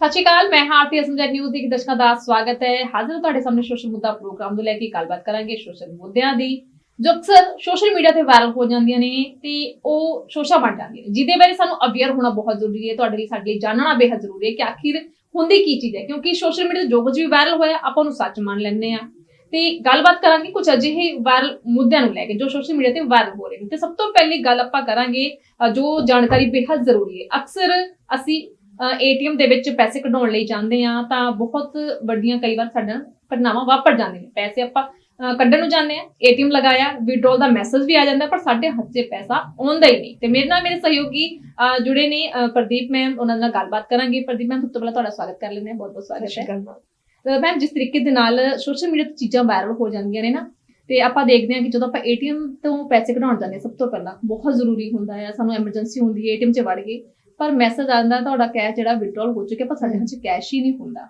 ਸਤਿ ਸ਼੍ਰੀ ਅਕਾਲ, ਮੈਂ ਹਾਰਤੀ ਅਸਮਜਾ ਨਿਊਜ਼ ਦੀ ਦਰਸ਼ਕਾਂ ਦਾ ਸਵਾਗਤ ਹੈ। ਹਾਜ਼ਰ ਤੁਹਾਡੇ ਸਾਹਮਣੇ ਸੋਸ਼ਲ ਮੁੱਦਾ ਪ੍ਰੋਗਰਾਮ ਨੂੰ ਲੈ ਕੇ ਗੱਲਬਾਤ ਕਰਾਂਗੇ ਸੋਸ਼ਲ ਮੁੱਦਿਆਂ ਦੀ, ਜੋ ਅਕਸਰ ਸੋਸ਼ਲ ਮੀਡੀਆ ਤੇ ਵਾਇਰਲ ਹੋ ਜਾਂਦੀਆਂ ਨੇ ਤੇ ਉਹ ਸ਼ੋਸ਼ਾ ਬਣ ਜਾਂਦੀਆਂ ਨੇ, ਜਿਹਦੇ ਬਾਰੇ ਸਾਨੂੰ ਅਵੇਅਰ ਹੋਣਾ ਬਹੁਤ ਜ਼ਰੂਰੀ ਹੈ, ਤੁਹਾਡੇ ਲਈ ਸਾਡੇ ਲਈ ਜਾਣਨਾ ਬੇਹੱਦ ਜ਼ਰੂਰੀ ਹੈ ਕਿ ਆਖਿਰ ਹੁੰਦੀ ਕੀ ਚੀਜ਼ ਹੈ, ਕਿਉਂਕਿ ਸੋਸ਼ਲ ਮੀਡੀਆ ਤੇ ਜੋ ਕੁਝ ਵੀ ਵਾਇਰਲ ਹੋਇਆ, ਆਪਾਂ ਉਹਨੂੰ ਸੱਚ ਮੰਨ ਲੈਂਦੇ ਆ ਤੇ ਗੱਲਬਾਤ ਕਰਾਂਗੇ ਕੁਝ ਅਜਿਹੇ ਵਾਇਰਲ ਮੁੱਦਿਆਂ ਨੂੰ ਲੈ ਕੇ ਜੋ ਸੋਸ਼ਲ ਮੀਡੀਆ ਤੇ ਵਾਇਰਲ ਹੋ ਰਹੇ ਨੇ। ਤੇ ਸਭ ਤੋਂ ਪਹਿਲੀ ਗੱਲ ਆਪਾਂ ਕਰਾਂਗੇ ਜੋ ਜਾਣਕਾਰੀ ਬੇਹੱਦ ਜ਼ਰੂਰੀ ਹੈ। ਅਕਸਰ ਅਸੀਂ ਏਟੀਐਮ ਦੇ ਵਿੱਚ ਪੈਸੇ ਕਢਾਉਣ ਲਈ ਜਾਂਦੇ ਆ ਤਾਂ ਬਹੁਤ ਵੱਡੀਆਂ ਕਈ ਵਾਰ ਸਾਡੇ ਨਾਲ ਘਟਨਾਵਾਂ ਵਾਪਰ ਜਾਂਦੀਆਂ ਨੇ। ਪੈਸੇ ਆਪਾਂ ਕੱਢਣ ਨੂੰ ਜਾਂਦੇ ਆ ਏਟੀਐਮ ਲਗਾਇਆ ਵਿਡਰੋਲ ਦਾ ਮੈਸੇਜ ਵੀ ਆ ਜਾਂਦਾ ਪਰ ਸਾਡੇ ਹੱਥ 'ਚ ਪੈਸਾ ਆਉਂਦਾ ਹੀ ਨਹੀਂ। ਤੇ ਮੇਰੇ ਨਾਲ ਮੇਰੇ ਸਹਿਯੋਗੀ ਜੁੜੇ ਨੇ ਪ੍ਰਦੀਪ ਮੈਮ ਉਹਨਾਂ ਨਾਲ ਗੱਲਬਾਤ ਕਰਾਂਗੇ। ਪ੍ਰਦੀਪ ਮੈਮ ਸਭ ਤੋਂ ਪਹਿਲਾਂ ਤੁਹਾਡਾ ਸਵਾਗਤ ਕਰ ਲੈਂਦੇ ਹਾਂ। ਬਹੁਤ ਬਹੁਤ ਸਵਾਗਤ ਹੈ। ਮੈਮ ਜਿਸ ਤਰੀਕੇ ਦੇ ਨਾਲ ਸੋਸ਼ਲ ਮੀਡੀਆ ਤੇ ਚੀਜ਼ਾਂ ਵਾਇਰਲ ਹੋ ਜਾਂਦੀਆਂ ਨੇ ਨਾ ਤੇ ਆਪਾਂ ਦੇਖਦੇ ਹਾਂ ਕਿ ਜਦੋਂ ਆਪਾਂ ਏਟੀਐਮ ਤੋਂ ਪੈਸੇ ਕਢਾਉਣ ਜਾਂਦੇ ਹਾਂ, ਸਭ ਤੋਂ ਪਹਿਲਾਂ ਬਹੁਤ ਜ਼ਰੂਰੀ ਹੁੰਦਾ ਹੈ ਸਾਨੂੰ ਐਮਰਜੈਂਸੀ ਹੁੰਦੀ ਹੈ ਏਟੀਐਮ 'ਚ ਵੜ ਗਏ ਪਰ ਮੈਸੇਜ ਆਉਂਦਾ ਤੁਹਾਡਾ ਕੈਸ਼ ਜਿਹੜਾ ਵਿਡਰੋਲ ਹੋ ਚੁੱਕਿਆ ਪਰ ਸਾਡੇ ਹੱਥ 'ਚ ਕੈਸ਼ ਹੀ ਨਹੀਂ ਹੁੰਦਾ।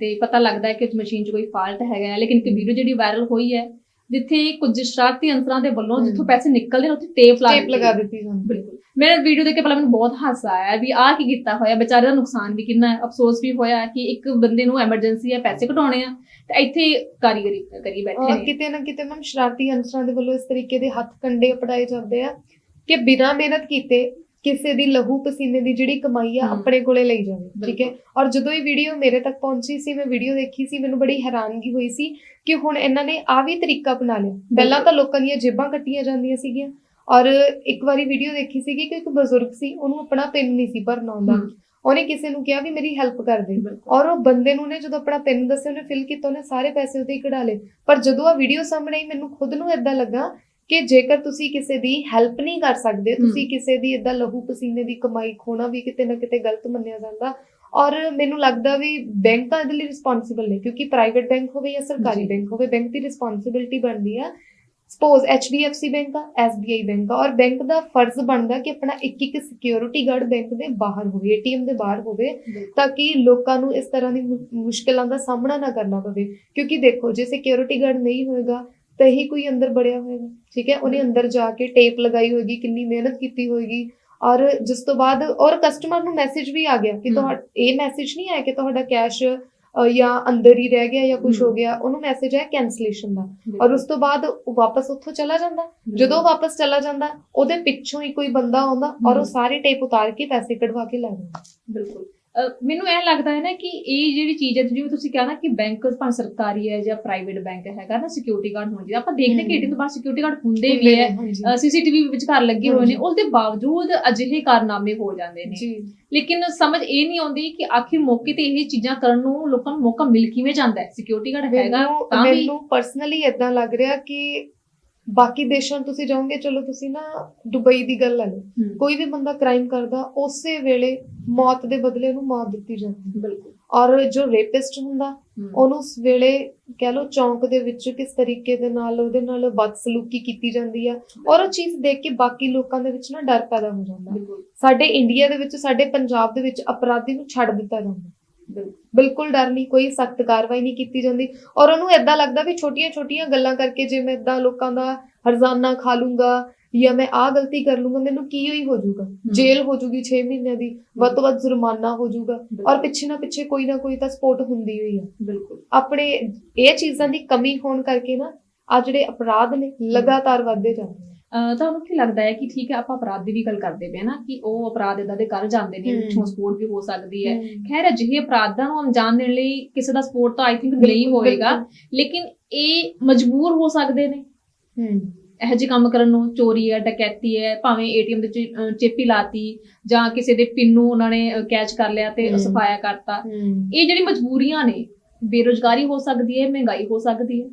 ਤੇ ਪਤਾ ਲੱਗਦਾ ਹੈ ਕਿ ਮਸ਼ੀਨ 'ਚ ਕੋਈ ਫਾਲਟ ਹੈਗਾ ਹੈ ਲੇਕਿਨ ਇੱਕ ਵੀਡੀਓ ਜਿਹੜੀ ਵਾਇਰਲ ਹੋਈ ਹੈ ਜਿੱਥੇ ਕੁਝ ਸ਼ਰਾਰਤੀ ਅੰਸਰਾਂ ਦੇ ਵੱਲੋਂ। ਜਿੱਥੋਂ ਪੈਸੇ ਨਿਕਲਦੇ ਨੇ ਉੱਥੇ ਟੇਪ ਲਾ ਟੇਪ ਲਗਾ। ਦਿੱਤੀ ਜਾਂਦੀ ਬਿਲਕੁਲ। ਮੈਂ ਵੀਡੀਓ ਦੇਖ ਕੇ ਪਹਿਲਾਂ ਮੈਨੂੰ ਬਹੁਤ ਹਾਸਾ ਆਇਆ ਵੀ ਆਹ ਕੀ ਕੀਤਾ ਹੋਇਆ ਵਿਚਾਰੇ ਦਾ ਨੁਕਸਾਨ ਵੀ ਕਿੰਨਾ ਹੈ। ਅਫਸੋਸ ਵੀ ਹੋਇਆ ਕਿ ਇੱਕ ਬੰਦੇ ਨੂੰ ਐਮਰਜੈਂਸੀ ਹੈ ਪੈਸੇ ਕਢਾਉਣੇ ਆ ਤੇ ਇੱਥੇ ਕਾਰੀਗਰੀ ਕਰੀ ਬੈਠੇ ਨੇ। ਕਿਤੇ ਨਾ ਕਿਤੇ ਮੈਮ ਸ਼ਰਾਰਤੀ ਅੰਸਰਾਂ ਦੇ ਵੱਲੋਂ ਇਸ ਤਰੀਕੇ ਦੇ ਹੱਥ ਕੰਡੇ ਅਪੜਾਏ ਜਾਂਦੇ ਆ ਕਿ ਬਿਨਾਂ ਮਿਹਨਤ ਕੀਤੇ ਕਿਸੇ ਦੀ ਲਹੂ ਪਸੀਨੇ ਦੀ ਜਿਹੜੀ ਕਮਾਈ ਆ। ਆਪਣੇ ਕੋਲੇ ਲਈ ਜਾਵੇ ਠੀਕ ਹੈ। ਔਰ ਜਦੋਂ ਇਹ ਵੀਡੀਓ ਮੇਰੇ ਤੱਕ ਪਹੁੰਚੀ ਸੀ ਮੈਂ ਵੀਡੀਓ ਦੇਖੀ ਸੀ ਮੈਨੂੰ ਬੜੀ ਹੈਰਾਨਗੀ ਹੋਈ ਸੀ ਕਿ ਹੁਣ ਇਹਨਾਂ ਨੇ ਆ ਵੀ ਤਰੀਕਾ ਅਪਣਾ ਲਿਆ ਪਹਿਲਾਂ ਤਾਂ ਲੋਕਾਂ ਦੀਆਂ ਜੇਬਾਂ ਕੱਟੀਆਂ ਜਾਂਦੀਆਂ ਸੀਗੀਆਂ ਔਰ ਇੱਕ ਵਾਰੀ ਵੀਡੀਓ ਦੇਖੀ ਸੀਗੀ ਕਿ ਇੱਕ ਬਜ਼ੁਰਗ ਸੀ ਉਹਨੂੰ ਆਪਣਾ ਪਿੰਨ ਨਹੀਂ ਸੀ ਭਰਨਾ ਆਉਂਦਾ। ਉਹਨੇ ਕਿਸੇ ਨੂੰ ਕਿਹਾ ਵੀ ਮੇਰੀ ਹੈਲਪ ਕਰ ਦੇ। ਔਰ ਉਹ ਬੰਦੇ ਨੂੰ ਨੇ ਜਦੋਂ ਆਪਣਾ ਪਿੰਨ ਦੱਸਿਆ ਉਹਨੇ ਫਿਲ ਕੀਤਾ ਉਹਨੇ ਸਾਰੇ ਪੈਸੇ ਉਹਦੇ ਹੀ ਕਢਾ ਲਏ ਪਰ ਜਦੋਂ ਆ ਵੀਡੀਓ ਸਾਹਮਣੇ ਆਈ ਮੈਨੂੰ ਖੁਦ ਨੂੰ ਇਦਾਂ ਲੱਗਾ ਕਿ ਜੇਕਰ ਤੁਸੀਂ ਕਿਸੇ ਦੀ ਹੈਲਪ ਨਹੀਂ ਕਰ ਸਕਦੇ। ਤੁਸੀਂ ਕਿਸੇ ਦੀ ਇਦਾਂ ਲਹੂ ਪਸੀਨੇ ਦੀ ਕਮਾਈ ਖੋਣਾ ਵੀ ਕਿਤੇ ਨਾ ਕਿਤੇ ਗਲਤ ਮੰਨਿਆ ਜਾਂਦਾ ਔਰ ਮੈਨੂੰ ਲੱਗਦਾ ਵੀ ਬੈਂਕਾਂ ਇਹਦੇ ਲਈ ਰਿਸਪੌਂਸਿਬਲ ਨੇ ਕਿਉਂਕਿ ਪ੍ਰਾਈਵੇਟ ਬੈਂਕ ਹੋਵੇ ਜਾਂ ਸਰਕਾਰੀ। ਬੈਂਕ ਹੋਵੇ ਬੈਂਕ ਦੀ ਰਿਸਪੌਂਸਿਬਿਲਟੀ ਬਣਦੀ ਆ ਸਪੋਜ਼ HDFC ਬੈਂਕ ਆ SBI ਬੈਂਕ ਆ ਔਰ ਬੈਂਕ ਦਾ ਫਰਜ਼ ਬਣਦਾ ਕਿ ਆਪਣਾ ਇੱਕ ਇੱਕ ਸਿਕਿਉਰਿਟੀ ਗਾਰਡ ਬੈਂਕ ਦੇ ਬਾਹਰ ਹੋਵੇ ATM ਦੇ ਬਾਹਰ ਹੋਵੇ ਤਾਂ ਕਿ ਲੋਕਾਂ ਨੂੰ ਇਸ ਤਰ੍ਹਾਂ ਦੀ ਮੁਸ਼ਕਲਾਂ ਦਾ ਸਾਹਮਣਾ ਨਾ ਕਰਨਾ ਪਵੇ ਕਿਉਂਕਿ ਦੇਖੋ ਜੇ ਸਿਕਿਉਰਿਟੀ ਗਾਰਡ ਨਹੀਂ ਹੋਏਗਾ ਤਾਂ ਹੀ ਕੋਈ ਅੰਦਰ ਬੜਿਆ ਹੋਏਗਾ ਠੀਕ ਹੈ? ਉਹਨੇ ਅੰਦਰ ਜਾ ਕੇ ਟੇਪ ਲਗਾਈ ਹੋਏਗੀ ਕਿੰਨੀ ਮਿਹਨਤ ਕੀਤੀ ਹੋਏਗੀ। ਔਰ ਜਿਸ ਤੋਂ ਬਾਅਦ ਔਰ ਕਸਟਮਰ ਨੂੰ ਮੈਸੇਜ ਵੀ ਆ ਗਿਆ ਕਿ। ਤੁਹਾਡਾ ਇਹ ਮੈਸੇਜ ਨਹੀਂ ਆਇਆ ਕਿ ਤੁਹਾਡਾ ਕੈਸ਼ ਜਾਂ ਅੰਦਰ ਹੀ ਰਹਿ ਗਿਆ ਜਾਂ ਕੁਝ। ਹੋ ਗਿਆ। ਉਹਨੂੰ ਮੈਸੇਜ ਆਇਆ ਕੈਂਸਲੇਸ਼ਨ ਦਾ। ਔਰ ਉਸ ਤੋਂ ਬਾਅਦ ਉਹ ਵਾਪਸ ਉੱਥੋਂ ਚਲਾ ਜਾਂਦਾ। ਜਦੋਂ ਵਾਪਸ ਚਲਾ ਜਾਂਦਾ ਉਹਦੇ ਪਿੱਛੋਂ ਹੀ ਕੋਈ ਬੰਦਾ ਆਉਂਦਾ ਔਰ ਉਹ। ਸਾਰੇ ਟੇਪ ਉਤਾਰ ਕੇ ਪੈਸੇ ਕਢਵਾ ਕੇ ਲੈ ਜਾਂਦਾ। ਬਿਲਕੁਲ। ਮੈਨੂੰ ਇਹ ਲੱਗਦਾ ਹੈ ਨਾ ਕਿ ਇਹ ਜਿਹੜੀ ਚੀਜ਼ ਹੈ ਜਿਵੇਂ ਤੁਸੀਂ ਕਿਹਾ ਨਾ ਕਿ ਬੈਂਕ ਭਾਵੇਂ ਸਰਕਾਰੀ ਹੈ ਜਾਂ ਪ੍ਰਾਈਵੇਟ ਬੈਂਕ ਹੈਗਾ ਨਾ ਸਿਕਿਉਰਿਟੀ ਗਾਰਡ ਹੋਣਾ ਚਾਹੀਦਾ ਆਪਾਂ ਦੇਖਦੇ। ਕਿ ਏਟੀਐਮ ਤੋਂ ਬਾਅਦ ਸਿਕਿਉਰਿਟੀ ਗਾਰਡ ਹੁੰਦੇ ਵੀ ਹੈ। ਸੀਸੀਟੀਵੀ ਵਿੱਚ ਘਰ ਲੱਗੇ ਹੋਏ ਨੇ। ਉਸ ਦੇ ਬਾਵਜੂਦ ਅਜਿਹੇ ਕਾਰਨਾਮੇ ਹੋ ਜਾਂਦੇ ਨੇ ਜੀ ਲੇਕਿਨ ਸਮਝ ਇਹ ਨਹੀਂ ਆਉਂਦੀ ਕਿ ਆਖਿਰ ਮੌਕੇ ਤੇ ਇਹ ਚੀਜ਼ਾਂ ਕਰਨ ਨੂੰ ਲੋਕਾਂ ਨੂੰ ਮੌਕਾ ਮਿਲ ਕਿਵੇਂ ਜਾਂਦਾ ਹੈ ਸਿਕਿਉਰਿਟੀ ਗਾਰਡ ਹੈਗਾ ਤਾਂ ਵੀ ਮੈਨੂੰ ਪਰਸਨਲੀ ਇਦਾਂ ਲੱਗ ਰਿਹਾ ਕਿ ਬਾਕੀ ਦੇਸ਼ਾਂ ਤੁਸੀਂ ਜਾਓਗੇ ਚਲੋ ਤੁਸੀਂ ਨਾ ਦੁਬਈ ਦੀ ਗੱਲ ਲੈ ਲਓ ਕੋਈ ਵੀ ਬੰਦਾ ਕ੍ਰਾਈਮ ਕਰਦਾ ਉਸੇ ਵੇਲੇ ਮੌਤ ਦੇ ਬਦਲੇ ਉਹਨੂੰ ਮਾਰ ਦਿੱਤੀ ਜਾਂਦੀ ਬਿਲਕੁਲ। ਔਰ ਜੋ ਰੇਪਿਸਟ ਹੁੰਦਾ ਉਹਨੂੰ ਉਸ ਵੇਲੇ ਕਹਿ ਲਓ ਚੌਂਕ ਦੇ ਵਿੱਚ ਕਿਸ ਤਰੀਕੇ ਦੇ ਨਾਲ ਉਹਦੇ ਨਾਲ ਬਦਸਲੂਕੀ ਕੀਤੀ ਜਾਂਦੀ ਆ। ਔਰ ਉਹ ਚੀਜ਼ ਦੇਖ ਕੇ ਬਾਕੀ ਲੋਕਾਂ ਦੇ ਵਿੱਚ ਨਾ ਡਰ ਪੈਦਾ ਹੋ ਜਾਂਦਾ। ਸਾਡੇ ਇੰਡੀਆ ਦੇ ਵਿੱਚ ਸਾਡੇ ਪੰਜਾਬ ਦੇ ਵਿੱਚ ਅਪਰਾਧੀ ਨੂੰ ਛੱਡ ਦਿੱਤਾ ਜਾਂਦਾ। ਬਿਲਕੁਲ ਡਰ ਨਹੀਂ ਕੋਈ ਸਖਤ ਕਾਰਵਾਈ ਨਹੀਂ ਕੀਤੀ ਜਾਂਦੀ। ਔਰ ਉਹਨੂੰ ਏਦਾਂ ਲੱਗਦਾ ਵੀ ਛੋਟੀਆਂ-ਛੋਟੀਆਂ ਗੱਲਾਂ ਕਰਕੇ ਜੇ ਮੈਂ ਏਦਾਂ ਲੋਕਾਂ ਦਾ ਹਰਜ਼ਾਨਾ ਖਾ ਲੂੰਗਾ ਜਾਂ ਮੈਂ ਆਹ ਗਲਤੀ ਕਰ ਲੂੰਗਾ ਮੈਨੂੰ ਕੀ ਹੋਈ ਹੋ ਜਾਊਗਾ? ਜੇਲ੍ਹ ਹੋ ਜੂਗੀ 6 ਮਹੀਨਿਆਂ ਦੀ ਵੱਧ ਤੋਂ ਵੱਧ ਜੁਰਮਾਨਾ ਹੋ ਜਾਊਗਾ। ਔਰ ਪਿੱਛੇ ਨਾ ਪਿੱਛੇ ਕੋਈ ਨਾ ਕੋਈ ਤਾਂ ਸਪੋਰਟ ਹੁੰਦੀ ਹੋਈ ਆ। ਬਿਲਕੁਲ। ਆਪਣੇ ਇਹ ਚੀਜ਼ਾਂ ਦੀ ਕਮੀ ਹੋਣ ਕਰਕੇ ਨਾ ਆ ਜਿਹੜੇ ਅਪਰਾਧ ਨੇ ਲਗਾਤਾਰ ਵੱਧਦੇ ਜਾਂਦੇ ਤੁਹਾਨੂੰ ਕੀ ਲੱਗਦਾ ਹੈ ਕਿ ਠੀਕ ਹੈ ਆਪਾਂ ਅਪਰਾਧ ਦੀ ਵੀ ਗੱਲ ਕਰਦੇ ਪਏ ਹਾਂ ਨਾ ਕਿ ਉਹ ਅਪਰਾਧ ਇਦਾਂ ਦੇ ਕਰ ਜਾਂਦੇ ਨੇ। ਪਿੱਛੋਂ ਸਪੋਰਟ ਵੀ ਹੋ ਸਕਦੀ ਹੈ। ਖੈਰ ਅਜਿਹੇ ਅਪਰਾਧਾਂ ਨੂੰ ਅੰਜਾਮ ਦੇਣ ਲਈ ਕਿਸੇ ਦਾ ਸਪੋਰਟ ਤਾਂ ਆਈ ਥਿੰਕ ਨਹੀਂ ਹੋਏਗਾ। ਲੇਕਿਨ ਇਹ ਮਜਬੂਰ ਹੋ ਸਕਦੇ ਨੇ। ਹਮ ਇਹੋ ਜਿਹੇ ਕੰਮ ਕਰਨ ਨੂੰ ਚੋਰੀ ਹੈ ਡਕੈਤੀ ਹੈ ਭਾਵੇਂ ਏਟੀਐਮ ਦੇ ਚੇਪੀ ਲਾਤੀ ਜਾਂ ਕਿਸੇ ਦੇ ਪਿੰਨ ਨੂੰ ਉਹਨਾਂ ਨੇ ਕੈਚ ਕਰ ਲਿਆ ਤੇ। ਸਫਾਇਆ ਕਰਤਾ। ਇਹ ਜਿਹੜੀ ਮਜਬੂਰੀਆਂ ਨੇ ਬੇਰੋਜ਼ਗਾਰੀ ਹੋ ਸਕਦੀ ਹੈ ਮਹਿੰਗਾਈ ਹੋ ਸਕਦੀ ਹੈ।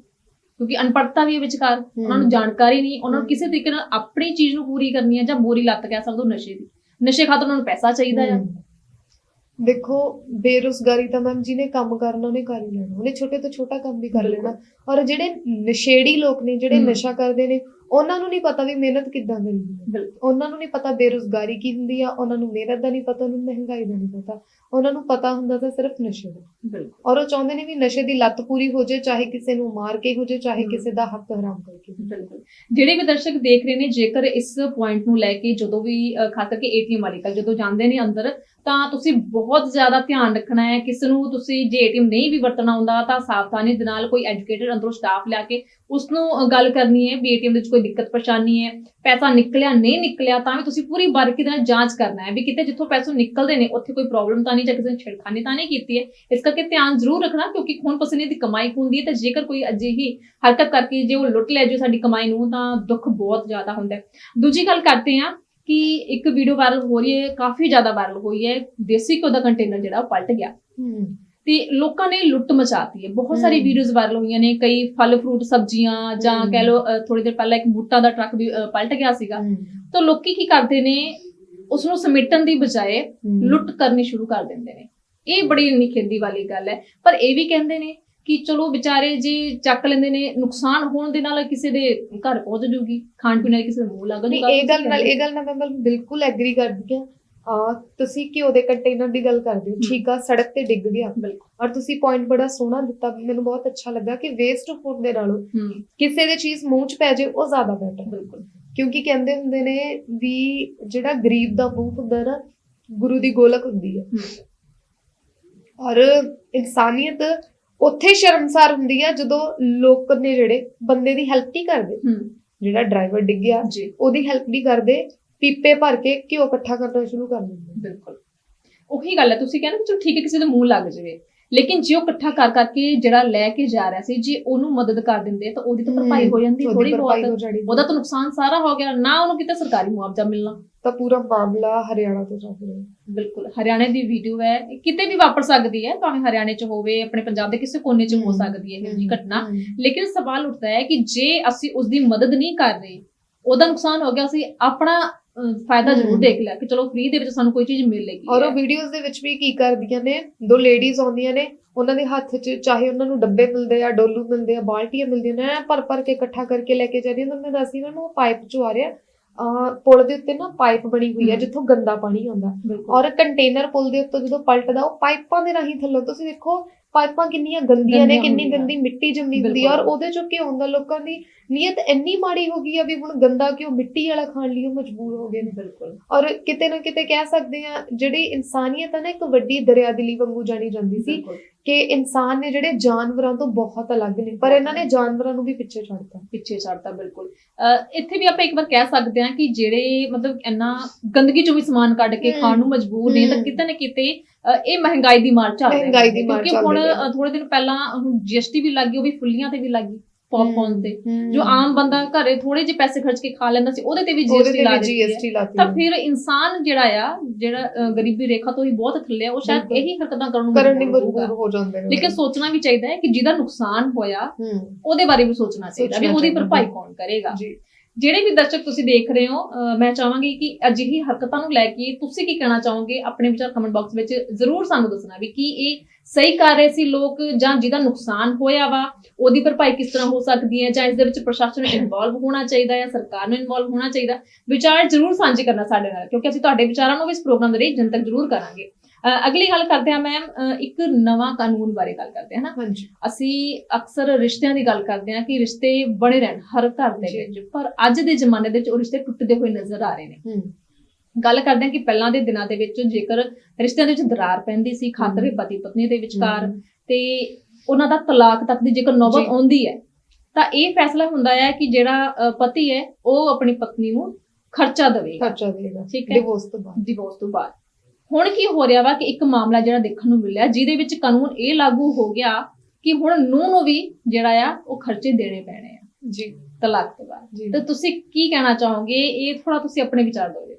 ਕਿਉਂਕਿ ਅਨਪੜ੍ਹਤਾ ਵੀ ਹੈ ਵਿਚਕਾਰ ਉਹਨਾਂ ਨੂੰ ਜਾਣਕਾਰੀ ਨਹੀਂ ਉਹਨਾਂ ਨੂੰ। ਕਿਸੇ ਤਰੀਕੇ ਨਾਲ ਆਪਣੀ ਚੀਜ਼ ਨੂੰ ਪੂਰੀ ਕਰਨੀ ਹੈ ਜਾਂ ਬੋਰੀ ਲੱਤ ਕਹਿ ਸਕਦੇ ਹੋ ਨਸ਼ੇ ਦੀ ਨਸ਼ੇ ਖਾਤਰ ਉਹਨਾਂ ਨੂੰ ਪੈਸਾ ਚਾਹੀਦਾ ਹੈ। ਦੇਖੋ ਬੇਰੁਜ਼ਗਾਰੀ ਤਾਂ ਮੈਮ ਜਿਹਨੇ ਕੰਮ ਕਰਨਾ ਉਹਨੇ ਕਰ ਹੀ ਲੈਣਾ ਉਹਨੇ ਛੋਟੇ ਤੋਂ ਛੋਟਾ ਕੰਮ ਵੀ ਕਰ। ਲੈਣਾ ਔਰ ਜਿਹੜੇ ਨਸ਼ੇੜੀ ਲੋਕ ਨੇ ਜਿਹੜੇ। ਨਸ਼ਾ ਕਰਦੇ ਨੇ ਉਹਨਾਂ ਨੂੰ ਨਹੀਂ ਪਤਾ ਵੀ ਮਿਹਨਤ ਕਿੱਦਾਂ ਮਿਲਦੀ ਹੈ। ਉਹਨਾਂ ਨੂੰ ਨਹੀਂ ਪਤਾ ਬੇਰੁਜ਼ਗਾਰੀ ਕੀ ਹੁੰਦੀ ਆ ਉਹਨਾਂ ਨੂੰ ਮਿਹਨਤ ਦਾ ਨਹੀਂ ਪਤਾ ਉਹਨਾਂ ਨੂੰ ਮਹਿੰਗਾਈ ਦਾ ਨਹੀਂ ਪਤਾ। ਉਹਨਾਂ ਨੂੰ ਪਤਾ ਹੁੰਦਾ ਤਾਂ ਸਿਰਫ ਨਸ਼ੇ ਦਾ। ਬਿਲਕੁਲ। ਔਰ ਉਹ ਚਾਹੁੰਦੇ ਨੇ ਵੀ ਨਸ਼ੇ ਦੀ ਲੱਤ ਪੂਰੀ ਹੋ ਜਾਏ ਚਾਹੇ ਕਿਸੇ ਨੂੰ ਮਾਰ ਕੇ ਹੋ ਜਾਏ ਚਾਹੇ। ਕਿਸੇ ਦਾ ਹੱਕ ਹਰਾਮ ਕਰਕੇ। ਬਿਲਕੁਲ। ਜਿਹੜੇ ਵੀ ਦਰਸ਼ਕ ਦੇਖ ਰਹੇ ਨੇ ਜੇਕਰ ਇਸ ਪੁਆਇੰਟ ਨੂੰ ਲੈ ਕੇ ਜਦੋਂ ਵੀ ਖਾਸ ਕਰਕੇ ਏਟੀਐਮ ਵਾਲੀ ਗੱਲ ਜਦੋਂ ਜਾਂਦੇ ਨੇ ਅੰਦਰ ਤਾਂ ਤੁਸੀਂ ਬਹੁਤ ਜ਼ਿਆਦਾ ਧਿਆਨ ਰੱਖਣਾ ਹੈ ਕਿਸੇ ਨੂੰ ਤੁਸੀਂ ਜੇ ਏਟੀਐਮ ਨਹੀਂ ਵੀ ਵਰਤਣਾ ਆਉਂਦਾ ਤਾਂ ਸਾਵਧਾਨੀ ਦੇ ਨਾਲ ਕੋਈ ਐਜੂਕੇਟਡ ਅੰਦਰੋਂ ਸਟਾਫ ਲਿਆ ਕੇ ਉਸ ਨੂੰ ਗੱਲ ਕਰਨੀ ਹੈ ਵੀ ਏਟੀਐਮ ਦੇ ਵਿੱਚ ਕੋਈ ਦਿੱਕਤ ਪਰੇਸ਼ਾਨੀ ਹੈ, ਪੈਸਾ ਨਿਕਲਿਆ, ਨਹੀਂ ਨਿਕਲਿਆ, ਤਾਂ ਵੀ ਤੁਸੀਂ ਪੂਰੀ ਬਾਰੀਕੀ ਨਾਲ ਜਾਂਚ ਕਰਨਾ ਹੈ ਵੀ ਕਿਤੇ ਜਿੱਥੋਂ ਪੈਸੇ ਨਿਕਲਦੇ ਨੇ, ਉੱਥੇ ਕੋਈ ਪ੍ਰੋਬਲਮ ਤਾਂ ਨਹੀਂ ਜਾਂ ਕਿਸੇ ਨੇ ਛੇੜਖਾਨੀ ਤਾਂ ਨਹੀਂ ਕੀਤੀ ਹੈ। ਇਸ ਕਰਕੇ ਧਿਆਨ ਜ਼ਰੂਰ ਰੱਖਣਾ, ਕਿਉਂਕਿ ਖੂਨ ਪਸੀਨੇ ਦੀ ਕਮਾਈ ਹੁੰਦੀ ਹੈ ਤੇ ਜੇਕਰ ਕੋਈ ਅਜਿਹੀ ਹਰਕਤ ਕਰਕੇ ਜੇ ਉਹ ਲੁੱਟ ਲੈ ਜੋ ਸਾਡੀ ਕਮਾਈ ਨੂੰ, ਤਾਂ ਦੁੱਖ ਬਹੁਤ ਜ਼ਿਆਦਾ ਹੁੰਦਾ ਹੈ। ਦੂਜੀ ਗੱਲ ਕਰਦੇ ਹਾਂ ਕਿ ਇੱਕ ਵੀਡੀਓ ਵਾਇਰਲ ਹੋ ਰਹੀ ਹੈ, ਕਾਫੀ ਜ਼ਿਆਦਾ ਵਾਇਰਲ ਹੋਈ ਹੈ, ਦੇਸੀ ਘਿਓ ਦਾ ਕੰਟੇਨਰ ਜਿਹੜਾ ਉਹ ਪਲਟ ਗਿਆ। ਤੇ ਲੋਕਾਂ ਨੇ ਲੁੱਟ ਮਚਾਤੀ ਹੈ। ਬਹੁਤ ਸਾਰੀ। ਵੀਡੀਓਜ਼ ਵਾਇਰਲ ਹੋਈਆਂ ਨੇ ਕਈ ਫਲ ਫਰੂਟ ਸਬਜ਼ੀਆਂ ਜਾਂ। ਕਹਿ ਲਓ ਥੋੜੀ ਦੇਰ ਪਹਿਲਾਂ ਇੱਕ ਬੂਟਾਂ ਦਾ ਟਰੱਕ ਵੀ ਪਲਟ ਗਿਆ ਸੀਗਾ। ਤਾਂ ਲੋਕੀ ਕੀ ਕਰਦੇ ਨੇ ਉਸ ਨੂੰ ਸਮੇਟਣ ਦੀ ਬਜਾਏ ਲੁੱਟ ਕਰਨੀ ਸ਼ੁਰੂ ਕਰ ਦਿੰਦੇ ਨੇ। ਇਹ ਬੜੀ ਨਿਖੇਧੀ ਵਾਲੀ ਗੱਲ ਹੈ। ਪਰ ਇਹ ਵੀ ਕਹਿੰਦੇ ਨੇ ਕਿ ਚਲੋ ਵਿਚਾਰੇ ਜੇ ਚੱਕ ਲੈਂਦੇ ਨੇ ਨੁਕਸਾਨ ਹੋਣ ਦੇ ਨਾਲ ਕਿਸੇ ਦੇ ਘਰ ਪਹੁੰਚ ਜੂਗੀ ਖਾਣ ਪੀਣ ਵਾਲੇ ਕਿਸੇ ਦੇ ਮੂੰਹ ਲੱਗ ਜੂਗਾ। ਇਹ ਗੱਲ ਨਾਲ ਇਹ ਗੱਲ ਨਾਲ ਮੈਂ ਬਿਲ- ਬਿਲਕੁਲ ਐਗਰੀ ਕਰਦੀ ਹਾਂ। ਤੁਸੀਂ ਘਿਓ ਦੇ ਕੰਟੇਨਰ ਦੀ ਗੱਲ ਕਰਦੇ ਹੋ। ਠੀਕ ਆ ਸੜਕ ਤੇ ਡਿੱਗ ਗਿਆ। ਬਿਲਕੁਲ। ਔਰ ਤੁਸੀਂ ਪੁਆਇੰਟ ਬੜਾ ਸੋਹਣਾ ਦਿੱਤਾ ਮੈਨੂੰ ਬਹੁਤ ਅੱਛਾ ਲੱਗਾ ਕਿ ਵੇਸਟ ਫੂਡ ਦੇ ਨਾਲੋਂ ਕਿਸੇ ਦੀ ਚੀਜ਼ ਮੂੰਹ 'ਚ ਪੈ ਜੇ ਉਹ ਜ਼ਿਆਦਾ ਬੈਟਰ ਬਿਲਕੁਲ। ਕਿਉਂਕਿ ਕਹਿੰਦੇ ਹੁੰਦੇ ਨੇ ਵੀ ਜਿਹੜਾ ਗਰੀਬ ਦਾ ਮੂੰਹ ਹੁੰਦਾ ਨਾ ਗੁਰੂ ਦੀ ਗੋਲਕ ਹੁੰਦੀ ਹੈ। ਔਰ ਇਨਸਾਨੀਅਤ ਉੱਥੇ ਸ਼ਰਮਸਾਰ ਹੁੰਦੀ ਆ ਜਦੋਂ ਲੋਕ ਨੇ ਜਿਹੜੇ ਬੰਦੇ ਦੀ ਹੈਲਪ ਨਹੀਂ ਕਰਦੇ। ਜਿਹੜਾ ਡਰਾਈਵਰ ਡਿੱਗਿਆ ਉਹਦੀ ਹੈਲਪ ਨਹੀਂ ਕਰਦੇ ਪੀਪੇ ਭਰ ਕੇ ਘਿਓ ਇਕੱਠਾ ਕਰਨਾ ਸ਼ੁਰੂ ਕਰ ਦਿੰਦੇ ਬਿਲਕੁਲ। ਉਹੀ ਗੱਲ ਹੈ ਤੁਸੀਂ ਕਹਿੰਦੇ ਚਲੋ ਠੀਕ ਹੈ ਕਿਸੇ ਦੇ ਮੂੰਹ ਲੱਗ ਜਾਵੇ। ਲੇਕਿਨ ਜੇ ਉਹ ਇਕੱਠਾ ਕਰ ਕਰਕੇ ਜਿਹੜਾ ਲੈ ਕੇ ਜਾ ਰਿਹਾ ਸੀ ਜੇ ਉਹਨੂੰ ਮਦਦ ਕਰ ਦਿੰਦੇ ਤਾਂ ਉਹਦੀ ਤਾਂ ਭਰਪਾਈ ਹੋ ਜਾਂਦੀ ਥੋੜੀ ਬਹੁਤ। ਉਹਦਾ ਤਾਂ ਨੁਕਸਾਨ ਸਾਰਾ ਹੋ ਗਿਆ ਨਾ ਉਹਨੂੰ ਕਿਤੇ ਸਰਕਾਰੀ ਮੁਆਵਜ਼ਾ ਮਿਲਣਾ। ਤਾਂ ਪੂਰਾ ਮਾਮਲਾ ਹਰਿਆਣਾ ਤੋਂ ਚੱਲ ਰਿਹਾ। ਬਿਲਕੁਲ ਹਰਿਆਣੇ ਦੀ ਵੀਡੀਓ ਹੈ ਕਿਤੇ ਵੀ ਵਾਪਰ ਸਕਦੀ ਹੈ ਭਾਵੇਂ ਹਰਿਆਣੇ 'ਚ ਹੋਵੇ ਆਪਣੇ ਪੰਜਾਬ ਦੇ ਕਿਸੇ ਕੋਨੇ 'ਚ ਹੋ ਸਕਦੀ ਹੈ ਇਹ ਹਮ, ਘਟਨਾ। ਲੇਕਿਨ ਸਵਾਲ ਉੱਠਦਾ ਹੈ ਕਿ ਜੇ ਅਸੀਂ ਉਸ ਦੀ ਮਦਦ ਨਹੀਂ ਕਰ ਰਹੇ ਉਹਦਾ ਨੁਕਸਾਨ ਹੋ ਗਿਆ ਅਸੀਂ ਆਪਣਾ ਫਾਇਦਾ ਜ਼ਰੂਰ। ਦੇਖ ਲਿਆ ਕਿ ਚਲੋ ਫ੍ਰੀ ਦੇ ਵਿੱਚ ਸਾਨੂੰ ਕੋਈ ਚੀਜ਼ ਮਿਲੇਗੀ ਔਰ ਉਹ ਵੀਡੀਓਜ਼ ਦੇ ਵਿੱਚ ਵੀ ਕੀ ਕਰਦੀਆਂ ਨੇ ਦੋ ਲੇਡੀਜ਼ ਆਉਂਦੀਆਂ ਨੇ ਉਹਨਾਂ ਦੇ ਹੱਥ 'ਚ ਚਾਹੇ ਉਹਨਾਂ ਨੂੰ ਡੱਬੇ ਮਿਲਦੇ ਆ ਡੋਲੂ ਮਿਲਦੇ ਆ ਬਾਲਟੀਆਂ ਮਿਲਦੀਆਂ ਨੇ ਭਰ ਭਰ ਕੇ ਇਕੱਠਾ ਕਰਕੇ ਲੈ ਕੇ ਜਾਂਦੀਆਂ ਤਾਂ ਮੈਂ ਦੱਸਦੀ ਨੂੰ ਉਹ ਪਾਈਪ 'ਚੋਂ ਆ ਰਿਹਾ ਪੁਲ ਦੇ ਉੱਤੇ ਨਾ ਪਾਈਪ ਬਣੀ ਹੋਈ ਹੈ। ਜਿੱਥੋਂ ਗੰਦਾ ਪਾਣੀ ਆਉਂਦਾ ਔਰ ਕੰਟੇਨਰ ਪੁਲ ਦੇ ਉੱਤੇ ਜਦੋਂ ਪਲਟਦਾ ਉਹ ਪਾਈਪਾਂ ਦੇ ਰਾਹੀਂ ਥੱਲੋਂ ਤੁਸੀਂ ਦੇਖੋ ਪਾਈਪਾਂ ਕਿੰਨੀਆਂ ਗੰਦੀਆਂ ਨੇ ਕਿੰਨੀ। ਗੰਦੀ ਮਿੱਟੀ ਜੰਮੀ ਹੁੰਦੀ ਆ ਔਰ। ਉਹਦੇ ਚੋਂ ਕੀ ਹੁੰਦਾ? ਲੋਕਾਂ ਦੀ ਨੀਅਤ ਇੰਨੀ ਮਾੜੀ ਹੋ ਗਈ ਆ ਵੀ ਹੁਣ ਗੰਦਾ ਕਿਉਂ ਮਿੱਟੀ ਵਾਲਾ ਖਾਣ ਲਈ ਉਹ ਮਜਬੂਰ ਹੋ ਗਏ ਨੇ। ਬਿਲਕੁਲ। ਔਰ ਕਿਤੇ ਨਾ ਕਿਤੇ ਕਹਿ ਸਕਦੇ ਆ ਜਿਹੜੀ ਇਨਸਾਨੀਅਤ ਹੈ ਨਾ ਇੱਕ ਵੱਡੀ ਦਰਿਆਦਿਲੀ ਵਾਂਗੂ ਜਾਣੀ ਜਾਂਦੀ ਸੀ। ਕਿ ਇਨਸਾਨ ਨੇ ਜਿਹੜੇ ਜਾਨਵਰਾਂ ਤੋਂ ਬਹੁਤ ਅਲੱਗ ਨੇ ਪਰ ਇਹਨਾਂ ਨੇ ਜਾਨਵਰਾਂ ਨੂੰ ਵੀ ਪਿੱਛੇ ਛੱਡਤਾ। ਪਿੱਛੇ ਛੱਡਤਾ ਬਿਲਕੁਲ। ਇੱਥੇ ਵੀ ਆਪਾਂ ਇੱਕ ਵਾਰ ਕਹਿ ਸਕਦੇ ਹਾਂ ਕਿ ਜਿਹੜੇ ਮਤਲਬ ਇੰਨਾ ਗੰਦਗੀ ਚੋਂ ਵੀ ਸਮਾਨ ਕੱਢ ਕੇ ਖਾਣ ਨੂੰ ਮਜਬੂਰ ਨੇ ਤਾਂ। ਕਿਤੇ ਨਾ ਕਿਤੇ ਇਹ ਮਹਿੰਗਾਈ ਦੀ ਮਾਰ ਚੱਲ ਰਹੀ ਹੈ ਕਿਉਂਕਿ ਹੁਣ ਥੋੜੇ ਦਿਨ ਪਹਿਲਾਂ ਹੁਣ ਜੀਐਸਟੀ ਵੀ ਲੱਗ ਗਈ ਉਹ ਵੀ ਫੁੱਲੀਆਂ ਤੇ ਵੀ ਲੱਗ ਗਈ। ਪੌਪਕੌਰਨ ਤੇ ਜੋ ਆਮ ਬੰਦਾ ਘਰੇ ਥੋੜੇ ਜਿਹੇ ਪੈਸੇ ਖਰਚ ਕੇ ਖਾ ਲੈਂਦਾ ਸੀ ਉਹਦੇ ਤੇ ਵੀ ਜੀਐਸਟੀ ਲਾ ਦਿੱਤੀ ਤਾਂ। ਫਿਰ ਇਨਸਾਨ ਜਿਹੜਾ ਆ ਜਿਹੜਾ ਗਰੀਬੀ ਰੇਖਾ ਤੋਂ ਹੀ ਬਹੁਤ ਥੱਲੇ ਆ ਉਹ ਸ਼ਾਇਦ। ਇਹੀ ਹਰਕਤਾਂ ਕਰਨ ਨੂੰ ਕਰਨ ਮਜਬੂਰ। ਹੋ ਜਾਂਦੇ ਨੇ ਲੇਕਿਨ ਸੋਚਣਾ ਵੀ ਚਾਹੀਦਾ ਹੈ ਕਿ ਜਿਹਦਾ ਨੁਕਸਾਨ ਹੋਇਆ ਉਹਦੇ ਬਾਰੇ ਵੀ ਸੋਚਣਾ ਚਾਹੀਦਾ ਵੀ ਉਹਦੀ। ਭਰਪਾਈ ਕੌਣ ਕਰੇਗਾ ਜੀ ਜਿਹੜੇ ਵੀ ਦਰਸ਼ਕ ਤੁਸੀਂ ਦੇਖ ਰਹੇ ਹੋ ਮੈਂ ਚਾਹਾਂਗੀ ਕਿ ਅਜਿਹੀ ਹਰਕਤਾਂ ਨੂੰ ਲੈ ਕੇ ਤੁਸੀਂ ਕੀ ਕਹਿਣਾ ਚਾਹੋਗੇ? ਆਪਣੇ ਵਿਚਾਰ ਕਮੈਂਟ ਬਾਕਸ ਵਿੱਚ ਜ਼ਰੂਰ ਸਾਨੂੰ ਦੱਸਣਾ ਵੀ ਕੀ ਇਹ ਸਹੀ ਕਰ ਰਹੇ ਸੀ ਲੋਕ ਜਾਂ ਜਿਹਦਾ ਨੁਕਸਾਨ ਹੋਇਆ ਵਾ, ਉਹਦੀ ਭਰਪਾਈ ਕਿਸ ਤਰ੍ਹਾਂ ਹੋ ਸਕਦੀ ਹੈ ਜਾਂ ਇਸ ਦੇ ਵਿੱਚ ਪ੍ਰਸ਼ਾਸਨ ਨੂੰ ਇਨਵੋਲਵ ਹੋਣਾ ਚਾਹੀਦਾ ਹੈ ਸਰਕਾਰ ਨੂੰ ਇਨਵੋਲਵ ਹੋਣਾ ਚਾਹੀਦਾ, ਵਿਚਾਰ ਜ਼ਰੂਰ ਸਾਂਝੇ ਕਰਨਾ ਸਾਡੇ ਨਾਲ, ਕਿਉਂਕਿ ਅਸੀਂ ਤੁਹਾਡੇ ਵਿਚਾਰਾਂ ਨੂੰ ਵੀ ਇਸ ਪ੍ਰੋਗਰਾਮ ਦੇ ਲਈ ਜਨਤਕ ਜ਼ਰੂਰ ਕਰਾਂਗੇ। ਅਗਲੀ ਗੱਲ ਕਰਦੇ ਹਾਂ ਮੈਮ ਇੱਕ ਨਵਾਂ ਕਾਨੂੰਨ ਬਾਰੇ ਗੱਲ ਕਰਦੇ ਹਾਂ ਨਾ ਅਸੀਂ ਅਕਸਰ ਰਿਸ਼ਤਿਆਂ ਦੀ ਗੱਲ ਕਰਦੇ ਹਾਂ ਕਿ ਰਿਸ਼ਤੇ ਬਣੇ ਰਹਿਣ ਹਰ ਘਰ ਦੇ। ਵਿੱਚ ਪਰ ਅੱਜ ਦੇ ਜ਼ਮਾਨੇ ਦੇ ਵਿੱਚ ਉਹ ਰਿਸ਼ਤੇ ਟੁੱਟਦੇ ਹੋਏ ਨਜ਼ਰ ਆ ਰਹੇ ਨੇ ਗੱਲ ਕਰਦੇ ਹਾਂ ਕਿ ਪਹਿਲਾਂ ਦੇ ਦਿਨਾਂ ਦੇ ਵਿੱਚ ਜੇਕਰ ਰਿਸ਼ਤਿਆਂ ਦੇ ਵਿੱਚ ਦਰਾਰ ਪੈਂਦੀ ਸੀ ਖਾਤਰ। ਪਤੀ ਪਤਨੀ ਦੇ ਵਿਚਕਾਰ। ਤੇ ਉਹਨਾਂ ਦਾ ਤਲਾਕ ਤੱਕ ਦੀ ਜੇਕਰ ਨੌਬਤ। ਆਉਂਦੀ ਹੈ ਤਾਂ ਇਹ ਫੈਸਲਾ ਹੁੰਦਾ ਹੈ ਕਿ ਜਿਹੜਾ ਪਤੀ ਹੈ ਉਹ ਆਪਣੀ ਪਤਨੀ ਨੂੰ ਖਰਚਾ ਦੇਵੇਗਾ ਖਰਚਾ ਦੇਗਾ ਠੀਕ ਹੈ। ਡਿਵੋਰਸ ਤੋਂ ਬਾਅਦ ਡਿਵੋਰਸ ਤੋਂ ਬਾਅਦ ਹੁਣ ਕੀ ਹੋ ਰਿਹਾ ਵਾ ਕਿ ਇੱਕ ਮਾਮਲਾ ਜਿਹੜਾ ਦੇਖਣ ਨੂੰ ਮਿਲਿਆ ਜਿਹਦੇ ਵਿੱਚ ਕਾਨੂੰਨ ਇਹ ਲਾਗੂ ਹੋ ਗਿਆ ਕਿ ਹੁਣ ਨੂੰ ਨੂੰ ਵੀ ਜਿਹੜਾ ਆ ਉਹ ਖਰਚੇ ਦੇਣੇ ਪੈਣੇ ਆ। ਜੀ। ਤਲਾਕ ਤੋਂ ਬਾਅਦ। ਜੀ। ਤੇ ਤੁਸੀਂ ਕੀ ਕਹਿਣਾ ਚਾਹੋਗੇ? ਇਹ ਥੋੜਾ ਤੁਸੀਂ ਆਪਣੇ ਵਿਚਾਰ ਦਿਓ ਤੇ।